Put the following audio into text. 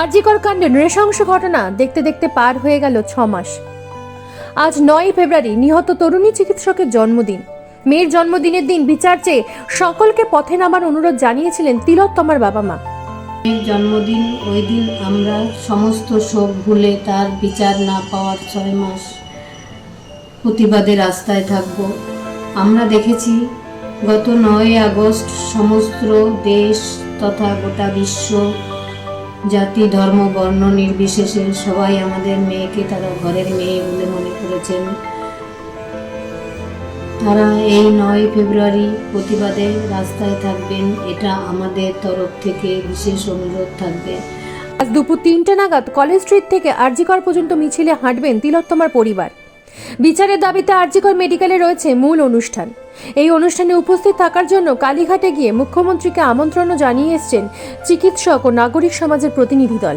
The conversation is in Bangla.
আরজিকর কাণ্ডে নৃশংস ঘটনা দেখতে দেখতে পার হয়ে গেল ছ মাস। আজ নয় ফেব্রুয়ারি, নিহত তরুণী চিকিৎসকের জন্মদিন। মেয়ের জন্মদিনের দিন বিচার চেয়ে সকলকে পথে নামার অনুরোধ জানিয়েছিলেন তিলোত্তমার বাবা মা। মেয়ের জন্মদিন, ওই দিন আমরা সমস্ত শোক ভুলে তার বিচার না পাওয়ার ছয় মাস প্রতিবাদে রাস্তায় থাকব। আমরা দেখেছি গত নয় আগস্ট সমস্ত দেশ তথা গোটা বিশ্ব জাতি, ধর্ম, বর্ণ নির্বিশেষে সবাই আমাদের মেয়েকে তারা ঘরের মেয়ে বলে মনে করেছেন। তারা এই নয় ফেব্রুয়ারি প্রতিবাদে রাস্তায় থাকবেন, এটা আমাদের তরফ থেকে বিশেষ অনুরোধ থাকবে। আজ দুপুর তিনটে নাগাদ কলেজ স্ট্রিট থেকে আরজিকর পর্যন্ত মিছিলে হাঁটবেন তিলোত্তমার পরিবার। বিচারের দাবিতে আরজিকর মেডিকেলে রয়েছে মূল অনুষ্ঠান। এই অনুষ্ঠানে উপস্থিত থাকার জন্য কালীঘাটে গিয়ে মুখ্যমন্ত্রীকে আমন্ত্রণও জানিয়ে এসছেন চিকিৎসক ও নাগরিক সমাজের প্রতিনিধি দল।